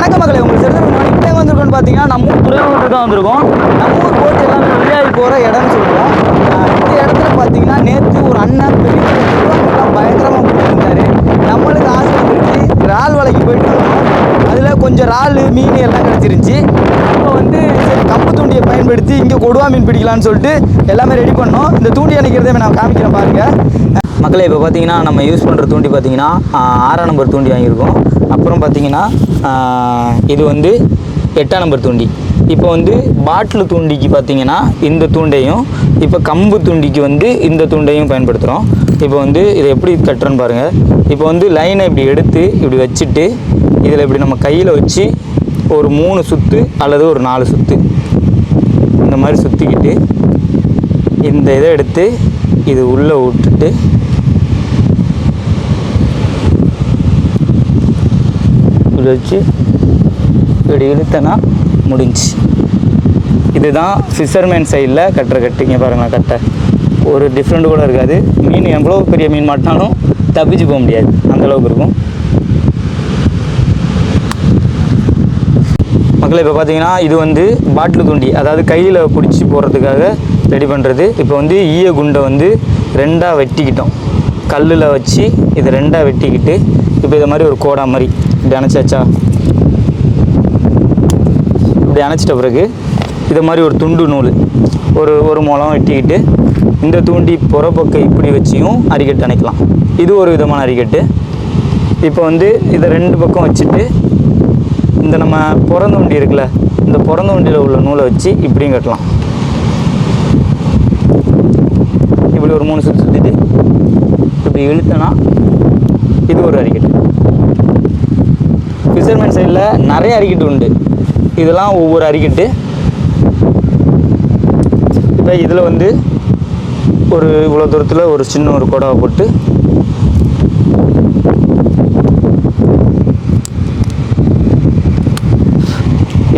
வணக்கம் மக்களை உங்களுக்கு தெரிஞ்ச இப்போ எங்கே வந்திருக்கோம்னு பார்த்தீங்கன்னா நம்ம ஊர் துறைமுகத்துக்கு தான் வந்திருக்கோம். நம்ம ஊர் போட்டு எல்லாமே வெளியாகி போகிற இடம்னு சொல்லுவோம் இந்த இடத்துல பார்த்தீங்கன்னா நேற்று ஒரு அண்ணன் பெரிய பயங்கரமாக போயிருந்தார் நம்மளுக்கு ஆசை வந்துருச்சு இறால் வலைக்கு போயிட்டு வந்தோம். அதில் கொஞ்சம் இறால் மீன் எல்லாம் கிடச்சிருந்துச்சி. வந்து சரி கம்பு தூண்டியை பயன்படுத்தி இங்கே கொடுவா மீன் பிடிக்கலான்னு சொல்லிட்டு எல்லாமே ரெடி பண்ணோம். இந்த தூண்டி அணைக்கிறதே நான் காமிக்கிறேன் பாருங்கள் மக்களை இப்போ பார்த்தீங்கன்னா நம்ம யூஸ் பண்ணுற தூண்டி பார்த்தீங்கன்னா ஆறாம் நம்பர் தூண்டி வாங்கியிருக்கோம். அப்புறம் பார்த்தீங்கன்னா இது வந்து எட்டாம் நம்பர் தூண்டி. இப்போ வந்து பாட்டில் தூண்டிக்கு பார்த்தீங்கன்னா இந்த தூண்டையும் இப்போ கம்பு தூண்டிக்கு வந்து இந்த தூண்டையும் பயன்படுத்துகிறோம் இப்போ வந்து இதை எப்படி கட்டுறோன்னு பாருங்கள் இப்போ வந்து லைனை இப்படி எடுத்து இப்படி வச்சுட்டு இதில் இப்படி நம்ம கையில் வச்சு ஒரு மூணு சுற்று அல்லது ஒரு நாலு சுற்று இந்த மாதிரி சுற்றிக்கிட்டு இந்த இதை எடுத்து இது உள்ளே விட்டுட்டு இப்படி வச்சு இப்படி இழுத்தனா முடிஞ்சு. இதுதான் ஃபிஷர்மேன் சைடில் கட்டுற கட்டு. பாருங்கள் பாருங்களேன் கட்டை ஒரு டிஃப்ரெண்ட் கூட இருக்காது. மீன் எவ்வளோ பெரிய மீன் மாட்டினாலும் தப்பிச்சு போக முடியாது. அந்தளவுக்கு இருக்கும். மக்களை இப்போ பார்த்தீங்கன்னா இது வந்து பாட்டில் தூண்டி அதாவது கையில் பிடிச்சி போடுறதுக்காக ரெடி பண்ணுறது இப்போ வந்து ஈய குண்டை வந்து ரெண்டாக வெட்டிக்கிட்டோம். கல்லில் வச்சு இது ரெண்டாக வெட்டிக்கிட்டு இப்போ இதை மாதிரி ஒரு கோடா மாதிரி இப்படி அணைச்சாச்சா? இப்படி அணைச்சிட்ட பிறகு இதை மாதிரி ஒரு துண்டு நூல் ஒரு ஒரு முளம் வெட்டிக்கிட்டு இந்த தூண்டி புறப்பக்கம் இப்படி வச்சியும் அரிக்கட்டு அணைக்கலாம். இது ஒரு விதமான அரிக்கட்டு. இப்போ வந்து இதை ரெண்டு பக்கம் வச்சுட்டு இந்த நம்ம பிறந்த வண்டி இருக்குல்ல இந்த பிறந்த வண்டியில் உள்ள நூலை வச்சு இப்படியும் கட்டலாம். இப்படி ஒரு மூணு சுற்று சுற்றிட்டு இப்படி இழுத்தனா இது ஒரு அறிக்கட்டு ஃபிஷர்மேன் சைடில் நிறைய அறிக்கட்டு உண்டு. இதெல்லாம் ஒவ்வொரு அறிக்கட்டு இப்போ இதில் வந்து ஒரு இவ்வளோ தூரத்தில் ஒரு சின்ன ஒரு குடவை போட்டு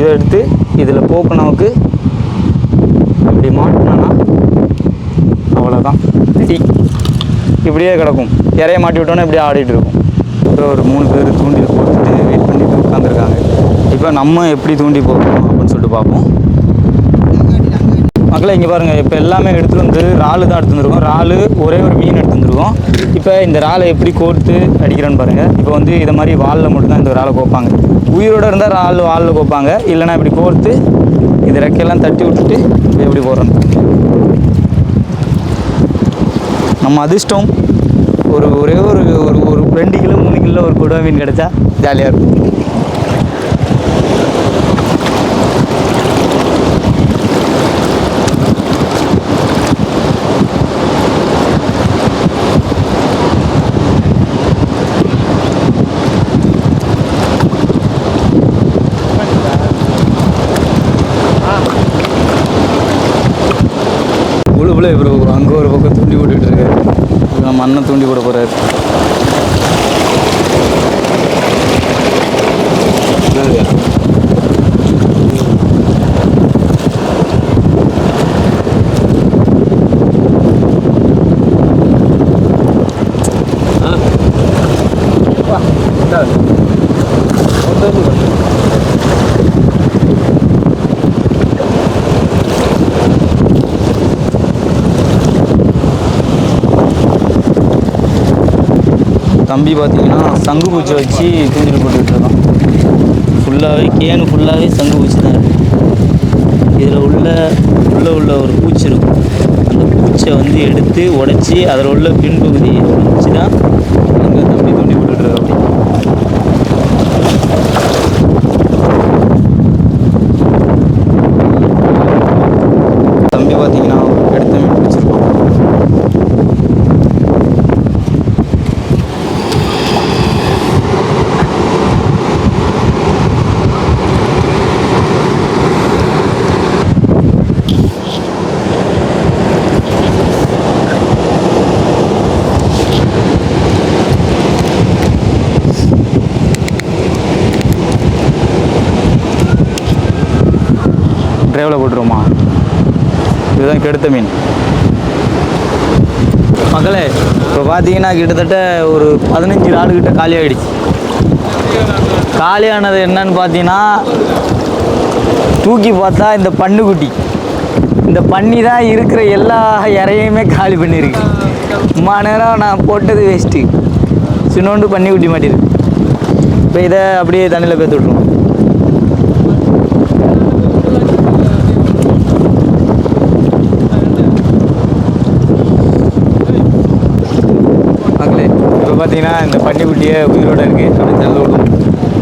இதை எடுத்து இதில் போக்குனவுக்கு இப்படி மாட்டினா அவ்வளோதான் ரெடி இப்படியே கிடக்கும். இறைய மாட்டி விட்டோன்னே இப்படியே ஆடிட்டு இருக்கும். அப்புறம் ஒரு மூணு பேர் தூண்டில் போட்டுட்டு வெயிட் பண்ணிட்டு உட்காந்துருக்காங்க இப்போ நம்ம எப்படி தூண்டி போகணும் அப்படின்னு சொல்லிட்டு பார்ப்போம். மக்களை இங்கே பாருங்கள் இப்போ எல்லாமே எடுத்துகிட்டு வந்து இறாலு தான் எடுத்து வந்துருக்கோம். இறாலு ஒரே ஒரு மீன் எடுத்து வந்துருக்கோம். இப்போ இந்த இறாலை எப்படி கோர்த்து அடிக்கிறேன்னு பாருங்கள் இப்போ வந்து இதை மாதிரி வாலில் மட்டும்தான் இந்த இறாலை கோப்பாங்க. உயிரோடு இருந்தால் இறால் வாலில் கோப்பாங்க. இல்லைன்னா இப்படி கோர்த்து இந்த ரெக்கையெல்லாம் தட்டி விட்டுட்டு இப்படி எப்படி போடுறோம் நம்ம அதிர்ஷ்டம் ஒரு ஒரே ஒரு ஒரு ஒரு ரெண்டு கிலோ மூணு கிலோ ஒரு குடவீன் கிடைச்சா ஜாலியாக இருக்கும் உழுப்புல ப்ரோ அங்கே ஒரு பக்கம் தூண்டி போட்டுக்கிட்டு இருக்காரு மண்ணை நம்ம அண்ணன் தூண்டி தம்பி பார்த்தீங்கன்னா சங்கு பூச்சி வச்சு தூண்டில் போட்டுக்கிட்டுருக்கான். ஃபுல்லாகவே கேனு ஃபுல்லாகவே சங்கு பூச்சி தான் இருக்குது இதில் உள்ள உள்ளே உள்ள ஒரு பூச்சி இருக்கும். அந்த பூச்சை வந்து எடுத்து உடச்சி அதில் உள்ள பின்பகுதியை பூச்சி தான் அங்கே தம்பி தூண்டி போட்டுட்டு இருக்கா அப்படி தம்பி பார்த்தீங்கன்னா எடுத்த மீன் பிடிச்சிருக்கோம் மக்களே இப்போ பார்த்தீங்கன்னா கிட்டத்தட்ட ஒரு பதினஞ்சு நாள் காலி ஆகிடுச்சு காலியானது என்னன்னு பார்த்தீங்கன்னா தூக்கி பார்த்தா இந்த பண்ணுக்குட்டி இந்த பன்னி தான் இருக்கிற எல்லா இறையுமே காலி பண்ணியிருக்கு. சும்மா நேரம் நான் போட்டது வேஸ்ட்டு சின்னோண்டு பன்னிக்குட்டி மாட்டிருக்கு இப்போ இதை அப்படியே தண்ணியில் பேத்து விட்ருவோம் மக்களே இப்போ பார்த்தீங்கன்னா இந்த பன்னிக்குட்டியே உயிரோட இருக்குது அப்படி தள்ள விடும்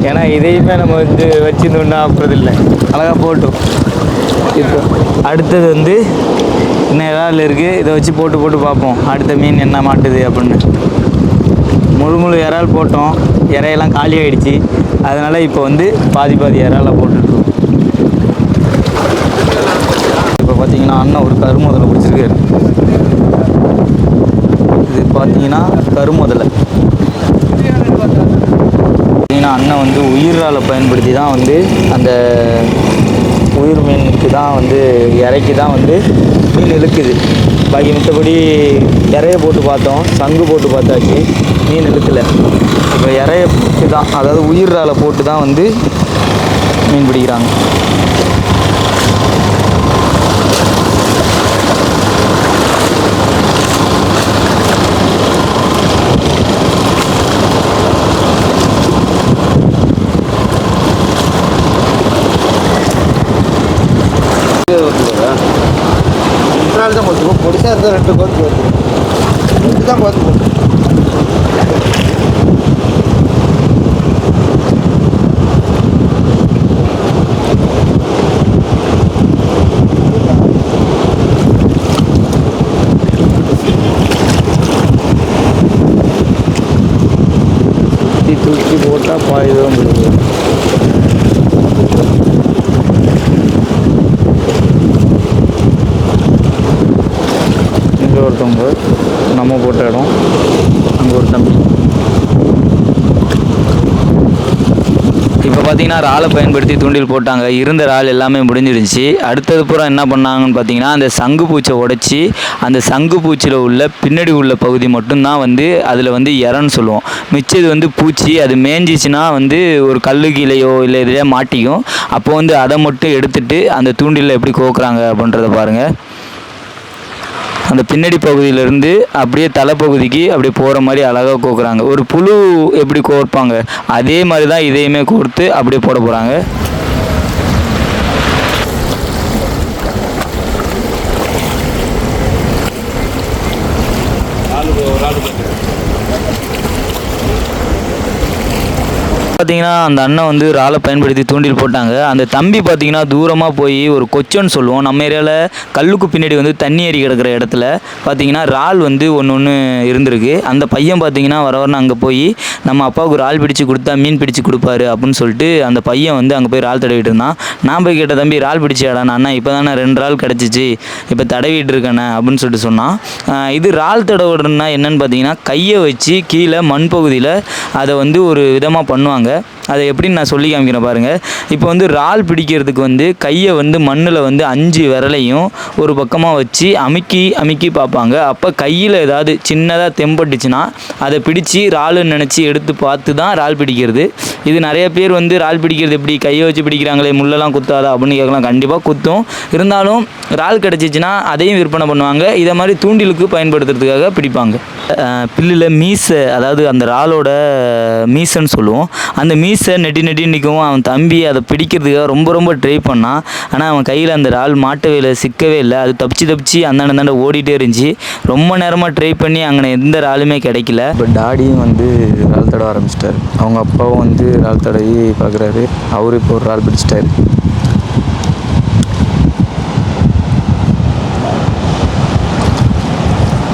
ஏன்னா இதையுமே நம்ம வந்து வச்சிருந்தோம்னா அப்புறம் இல்லை அழகாக போட்டோம். இப்போ அடுத்தது வந்து இன்னும் இறால் இருக்குது இதை வச்சு போட்டு போட்டு பார்ப்போம். அடுத்த மீன் என்ன மாட்டுது அப்படின்னு. முழு முழு இறால் போட்டோம். இறையெல்லாம் காலி ஆகிடுச்சி அதனால் இப்போ வந்து பாதி பாதி இறாலாக போட்டுட்ருக்கோம் இப்போ பார்த்தீங்கன்னா அண்ணன் ஒரு கருமுதலை பிடிச்சிருக்காரு. இது பார்த்தீங்கன்னா கருமுதலை. அண்ணன் வந்து உயிரால் பயன்படுத்தி தான் வந்து அந்த உயிர் மீனுக்கு தான் வந்து இறைக்கு தான் வந்து மீன் இழுக்குது. பாக்கி மற்றபடி இறைய போட்டு பார்த்தோம். சங்கு போட்டு பார்த்தாச்சு. மீன் இழுக்கலை. இப்போ இறையக்கு தான் அதாவது உயிரால் போட்டு தான் வந்து மீன் பிடிக்கிறாங்க நாள் தான் போட்டுருக்கோம் பொடிசாக இருந்தால் ரெண்டு கோத்து போட்டுருக்கோம் ரெண்டு தான் கோத்து போட்டுருக்கோம் சுற்றி தூக்கி போட்டால் பாதி தூரம் போடுது இங்கே ஒருத்தவங்க நம்ம போட்ட இடம் அங்கே ஒரு தம்பி இப்போ பார்த்தீங்கன்னா ராலை பயன்படுத்தி தூண்டில் போட்டாங்க. இருந்த இறால் எல்லாமே முடிஞ்சிருந்துச்சு அடுத்தது பூரா என்ன பண்ணாங்கன்னு பார்த்தீங்கன்னா அந்த சங்கு பூச்சை உடைச்சி அந்த சங்கு பூச்சியில் உள்ள பின்னாடி உள்ள பகுதி மட்டும்தான் வந்து அதில் வந்து இறன்னு சொல்லுவோம். மிச்சது வந்து பூச்சி அது மேய்ஞ்சிச்சுன்னா வந்து ஒரு கல்லு கீழையோ இல்லை இதிலே மாட்டிக்கும். அப்போ வந்து அதை மட்டும் எடுத்துட்டு அந்த தூண்டிலில் எப்படி கோக்குறாங்க அப்படின்றத பாருங்கள் அந்த பின்னாடி பகுதியிலேருந்து அப்படியே தலைப்பகுதிக்கு அப்படியே போகிற மாதிரி அழகாக கோக்குறாங்க. ஒரு புழு எப்படி கோர்ப்பாங்க? அதே மாதிரி தான் இதையுமே கோர்த்து அப்படியே போட போகிறாங்க பார்த்தீங்கன்னா அந்த அண்ணன் வந்து இறாலை பயன்படுத்தி தூண்டில் போட்டாங்க. அந்த தம்பி பார்த்தீங்கன்னா தூரமாக போய் ஒரு கொச்சன்னு சொல்லுவோம். நம்ம ஏரியாவில் கல்லுக்கு பின்னாடி வந்து தண்ணி ஏறி கிடக்கிற இடத்துல பார்த்தீங்கன்னா இறால் வந்து ஒன்று ஒன்று இருந்திருக்கு. அந்த பையன் பார்த்தீங்கன்னா வர வரணும் அங்கே போய் நம்ம அப்பாவுக்கு ஒரு இறால் பிடிச்சு கொடுத்தா மீன் பிடிச்சு கொடுப்பாரு அப்படின்னு சொல்லிட்டு அந்த பையன் வந்து அங்கே போய் இறால் தடவிட்டு இருந்தான். நான் போய் கேட்ட தம்பி இறால் பிடிச்சியாடாண்ணா அண்ணா இப்போ தானே ரெண்டு இறால் கிடச்சிச்சு. இப்போ தடவிட்டு இருக்கேண்ணே அப்படின்னு சொல்லிட்டு சொன்னான். இது இறால் தடவுறதுன்னா என்னென்னு பார்த்தீங்கன்னா கையை வச்சு கீழே மண் பகுதியில் அதை வந்து ஒரு விதமாக பண்ணுவாங்க. அதை எப்படின்னு நான் சொல்லி காமிக்கிறேன் பாருங்கள் இப்போ வந்து இறால் பிடிக்கிறதுக்கு வந்து கையை வந்து மண்ணில் வந்து அஞ்சு விரலையும் ஒரு பக்கமாக வச்சு அமுக்கி அமுக்கி பார்ப்பாங்க. அப்போ கையில் ஏதாவது சின்னதாக தெம்பட்டுச்சுன்னா அதை பிடிச்சி இறாலுன்னு நினச்சி எடுத்து பார்த்து தான் இறால் பிடிக்கிறது. இது நிறைய பேர் வந்து இறால் பிடிக்கிறது எப்படி? கையை வச்சு பிடிக்கிறாங்களே முள்ளெல்லாம் குத்தாதா அப்படின்னு கேட்கலாம். கண்டிப்பாக குத்தும். இருந்தாலும் இறால் கிடச்சிச்சின்னா அதையும் விற்பனை பண்ணுவாங்க. இதை மாதிரி தூண்டிலுக்கு பயன்படுத்துறதுக்காக பிடிப்பாங்க. பில்லில் மீசை அதாவது அந்த இறாலோட மீசைன்னு சொல்லுவோம். அந்த மீசை நெட்டி நெட்டி நிற்கவும் அவன் தம்பி அதை பிடிக்கிறதுக்காக ரொம்ப ரொம்ப ட்ரை பண்ணான். ஆனால் அவன் கையில் அந்த இறால் மாட்டவே இல்லை சிக்கவே இல்லை. அது தப்பிச்சு தப்பிச்சு அந்தாண்ட தாண்ட ஓடிட்டே இருந்துச்சு. ரொம்ப நேரமாக ட்ரை பண்ணி அங்கே எந்த இறாலுமே கிடைக்கல. இப்போ டாடியும் வந்து இறால் தட ஆரம்பிச்சிட்டாரு. அவங்க அப்பாவும் வந்து இறால் தடவி பார்க்குறாரு அவரு இப்போ ஒரு ரால் பிடிச்சிட்டாரு.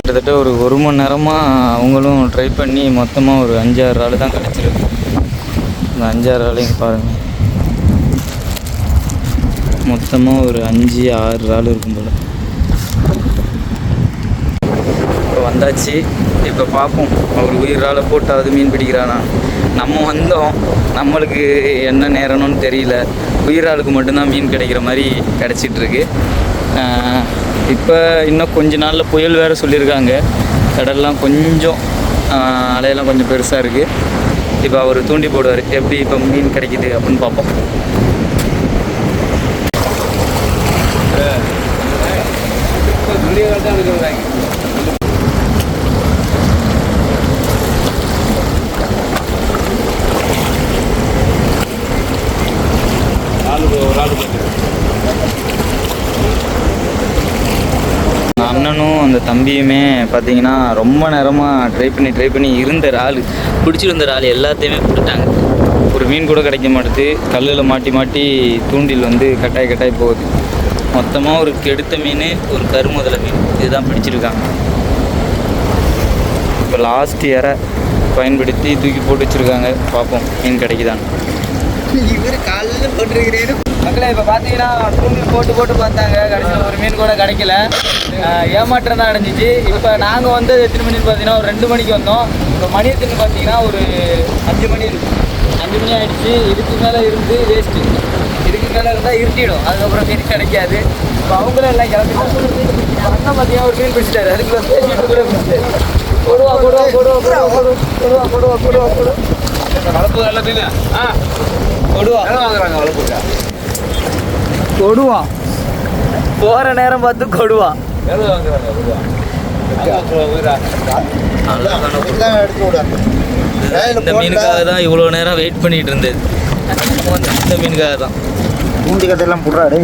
கிட்டத்தட்ட ஒரு ஒரு மணி நேரமாக அவங்களும் ட்ரை பண்ணி மொத்தமாக ஒரு அஞ்சாறு ஆள் தான் கிடச்சிருக்கு. இந்த அஞ்சாறு ராலையும் பாருங்கள் மொத்தமாக ஒரு அஞ்சு ஆறு ராலு இருக்கும் போல். இப்போ வந்தாச்சு. இப்போ பார்ப்போம் அவர் உயிரால் போட்டாவது மீன் பிடிக்கிறானா? நம்ம வந்தோம். நம்மளுக்கு என்ன நேரணும்னு தெரியல. உயிராளுக்கு மட்டும்தான் மீன் கிடைக்கிற மாதிரி கிடச்சிட்ருக்கு. இப்போ இன்னும் கொஞ்ச நாளில் புயல் வேறு சொல்லியிருக்காங்க. கடல்லாம் கொஞ்சம் அலையெல்லாம் கொஞ்சம் பெருசாக இருக்குது இப்போ அவர் தூண்டி போடுவார். எப்படி இப்போ மீன் கிடைக்குது அப்படின்னு பார்ப்போம் அண்ணனும் அந்த தம்பியுமே பார்த்தீங்கன்னா ரொம்ப நேரமாக ட்ரை பண்ணி ட்ரை பண்ணி இருந்த இறால். பிடிச்சிருந்த இறால் எல்லாத்தையுமே கொடுத்தாங்க. ஒரு மீன் கூட கிடைக்க மாட்டுது. கல்லில் மாட்டி மாட்டி தூண்டில் வந்து கட்டாய் கட்டாய் போகுது. மொத்தமாக ஒரு கெடுத்த மீன் ஒரு கருமுதலை மீன். இதுதான் பிடிச்சிருக்காங்க. இப்போ லாஸ்ட் இயரை பயன்படுத்தி தூக்கி போட்டு வச்சுருக்காங்க. பார்ப்போம் மீன் கிடைக்குதான்னு. இவர் காலையில் போட்டிருக்கிறேன்னு மக்களே இப்போ பார்த்தீங்கன்னா தூண்டில் போட்டு போட்டு பார்த்தாங்க. கடைசியில் ஒரு மீன் கூட கிடைக்கல. ஏமாற்றம் தான் அடைஞ்சிச்சு. இப்போ நாங்கள் வந்து எத்தனை மணின்னு பார்த்தீங்கன்னா ஒரு ரெண்டு மணிக்கு வந்தோம். இப்போ மணி எத்தனை பார்த்தீங்கன்னா ஒரு அஞ்சு மணி இருக்கு. அஞ்சு மணி ஆயிடுச்சு. இதுக்கு மேலே இருந்து வேஸ்ட்டு இதுக்கு மேலே இருந்தால் இருட்டிடும். அதுக்கப்புறம் மீன் கிடைக்காது. இப்போ அவங்களும் எல்லாம் கிளம்பிட்டாங்க அண்ணன் பார்த்தீங்கன்னா ஒரு மீன் பிடிச்சிட்டாரு. அதுக்கு பேசிட்டு கூட பிடிச்சிட்டாரு. கொடுவா கொடுவா கொடுவா கொடுவா கொடுவா கொடுவா கொடுவா கொடுவா வளர்ப்பு நல்ல மீன். ஆ. கொடுவா வாங்குறாங்க வளர்ப்புக்கா கொடுவா. போகிற நேரம் பார்த்து கொடுவா. இந்த மீனுக்காக தான் இவ்வளோ நேரம் வெயிட் பண்ணிட்டு இருந்தது இந்த மீனுக்காக தான். பூண்டி கதையெல்லாம் புடுறாடே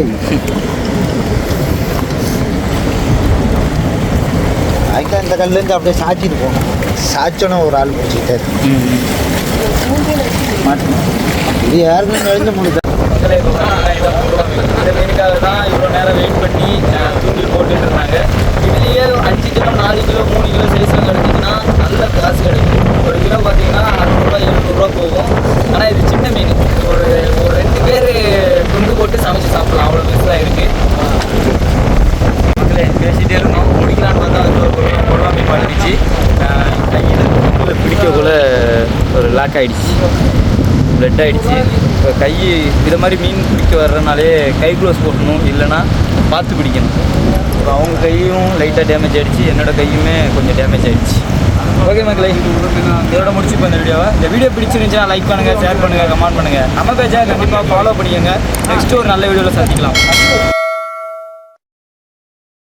அதுக்கு இந்த கல்லேருந்து அப்படியே சாச்சிட்டு போகணும் சாச்சோன்னா ஒரு ஆள் பிடிச்சிக்கிட்டாரு. இது யாருக்கும் நெளிஞ்ச முடியுது. அந்த மீனுக்காக தான் இவ்வளோ நேரம் வெயிட் பண்ணி தூண்டில் போட்டுட்டு இருந்தாங்க. இதுலேயே அஞ்சு கிலோ நாலு கிலோ மூணு கிலோ சைஸில் கிடச்சிங்கன்னா நல்ல காசு கிடைக்கும். ஒரு கிலோ பார்த்தீங்கன்னா அறுநூறுவா எழுநூறுவா போகும். ஆனால் இது சின்ன மீன். ஒரு ஒரு ரெண்டு பேர் துண்டு போட்டு சமைச்சு சாப்பிடலாம். அவ்வளோ பெருசாக இருக்குது பேசிகிட்டே இருந்தோம். முடிக்கலான்னு பார்த்தா அது ஒரு கொடுவா மீன் பழகிச்சு கையில் பிடிக்கக்குள்ள ஒரு லாக் ஆகிடுச்சு பிளட் ஆகிடுச்சு கை இதை மாதிரி மீன் பிடிக்க வர்றதுனாலே கை க்ளோஸ் போடணும் இல்லைன்னா பார்த்து பிடிக்கணும். இப்போ அவங்க கையும் லைட்டாக டேமேஜ் ஆகிடுச்சு என்னோடய கையுமே கொஞ்சம் டேமேஜ் ஆகிடுச்சு ஓகே மக்களே இதோட இப்போ இந்த வீடியோவை. இந்த வீடியோ பிடிச்சிருந்துச்சா லைக் பண்ணுங்கள் ஷேர் பண்ணுங்கள் கமெண்ட் பண்ணுங்கள் நம்ம பேஜாக கண்டிப்பாக ஃபாலோ பண்ணிக்கோங்க. நெக்ஸ்ட் ஒரு நல்ல வீடியோவில் சந்திக்கலாம்.